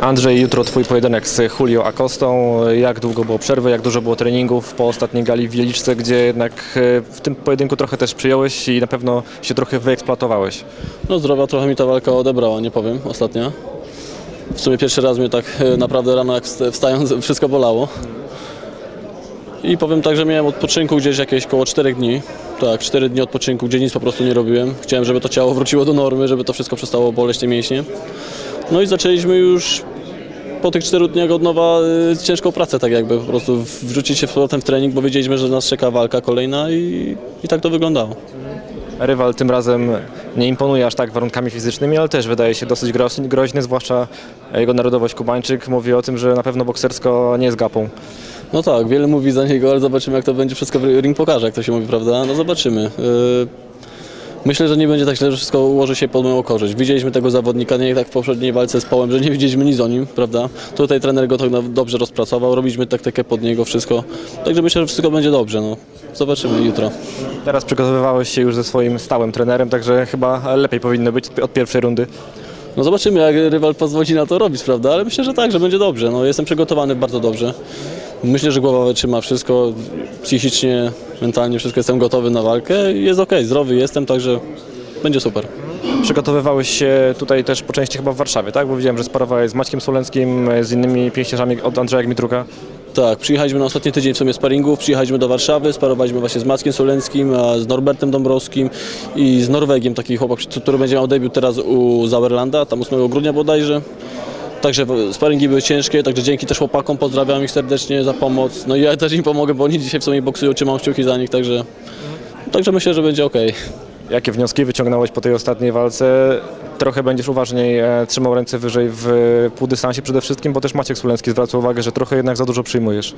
Andrzej, jutro twój pojedynek z Julio Acostą. Jak długo było przerwy, jak dużo było treningów po ostatniej gali w Wieliczce, gdzie jednak e, w tym pojedynku trochę też przyjąłeś i na pewno się trochę wyeksploatowałeś. No zdrowia trochę mi ta walka odebrała, nie powiem, ostatnio. W sumie pierwszy raz mnie tak e, naprawdę rano jak wsta- wstając wszystko bolało. I powiem tak, że miałem odpoczynku gdzieś jakieś koło 4 dni. Tak, 4 dni odpoczynku, gdzie nic po prostu nie robiłem. Chciałem, żeby to ciało wróciło do normy, żeby to wszystko przestało boleć te mięśnie. No i zaczęliśmy już po tych 4 dniach od nowa y, ciężką pracę, tak jakby po prostu wrzucić się z powrotem w trening, bo wiedzieliśmy, że nas czeka walka kolejna i, i tak to wyglądało. Rywal tym razem nie imponuje aż tak warunkami fizycznymi, ale też wydaje się dosyć groźny, groźny, zwłaszcza jego narodowość Kubańczyk mówi o tym, że na pewno boksersko nie jest gapą. No tak, wiele mówi za niego, ale zobaczymy jak to będzie wszystko ring pokaże, jak to się mówi, prawda? No zobaczymy. Yy, Myślę, że nie będzie tak źle, że wszystko ułoży się pod moją korzyść. Widzieliśmy tego zawodnika, nie tak w poprzedniej walce z Połem, że nie widzieliśmy nic o nim, prawda? Tutaj trener go tak dobrze rozpracował, robiliśmy taktykę pod niego, wszystko. Także myślę, że wszystko będzie dobrze, no. Zobaczymy jutro. Teraz przygotowywałeś się już ze swoim stałym trenerem, także chyba lepiej powinno być od pierwszej rundy. No zobaczymy, jak rywal pozwoli na to robić, prawda? Ale myślę, że tak, że będzie dobrze. No, jestem przygotowany bardzo dobrze. Myślę, że głowa wytrzyma wszystko, psychicznie, mentalnie wszystko jestem gotowy na walkę. Jest ok, zdrowy jestem, także będzie super. Przygotowywałeś się tutaj też po części chyba w Warszawie, tak? Bo widziałem, że sparowałeś z Maćkiem Solenskim, z innymi pięściarzami od Andrzeja Gmitruka. Tak, przyjechaliśmy na ostatni tydzień w sumie sparingów, przyjechaliśmy do Warszawy, sparowaliśmy właśnie z Mackiem Solenskim, z Norbertem Dąbrowskim i z Norwegiem, taki chłopak, który będzie miał debiut teraz u Sauerlanda, tam 8 grudnia bodajże. Także sparingi były ciężkie, także dzięki też chłopakom, pozdrawiam ich serdecznie za pomoc. No i ja też im pomogę, bo oni dzisiaj w sumie boksują, trzymam kciuki za nich, także, także myślę, że będzie ok. Jakie wnioski wyciągnąłeś po tej ostatniej walce? Trochę będziesz uważniej e, trzymał ręce wyżej w półdystansie przede wszystkim, bo też Maciek Suleński zwracał uwagę, że trochę jednak za dużo przyjmujesz.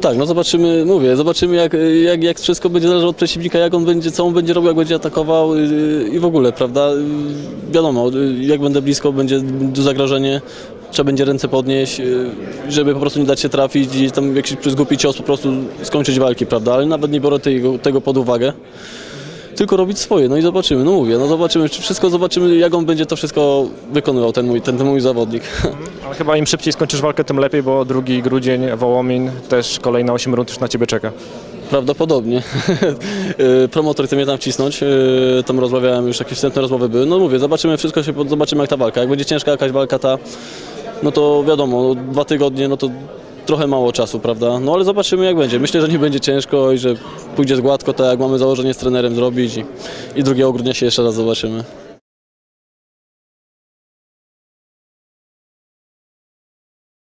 Tak, no zobaczymy, mówię, zobaczymy jak, jak, jak wszystko będzie zależało od przeciwnika, jak on będzie, co on będzie robił, jak będzie atakował yy, i w ogóle, prawda? Yy, Wiadomo, jak będę blisko, będzie zagrożenie, trzeba będzie ręce podnieść, żeby po prostu nie dać się trafić i tam jakiś przez głupi cios po prostu skończyć walki, prawda? Ale nawet nie biorę tego, tego pod uwagę. Tylko robić swoje, no i zobaczymy, no mówię, no zobaczymy, czy wszystko zobaczymy, jak on będzie to wszystko wykonywał, ten mój, ten, ten mój zawodnik. Ale chyba im szybciej skończysz walkę, tym lepiej, bo 2 grudzień, Wołomin, też kolejne 8 rund już na Ciebie czeka. Prawdopodobnie. Y, Promotor chce mnie tam wcisnąć, y, tam rozmawiałem, już jakieś wstępne rozmowy były. No mówię, zobaczymy wszystko, się, zobaczymy jak ta walka. Jak będzie ciężka jakaś walka ta, no to wiadomo, no, dwa tygodnie, no to trochę mało czasu, prawda? No ale zobaczymy jak będzie. Myślę, że nie będzie ciężko i że pójdzie gładko, tak jak mamy założenie z trenerem zrobić i, i 2 grudnia się jeszcze raz zobaczymy.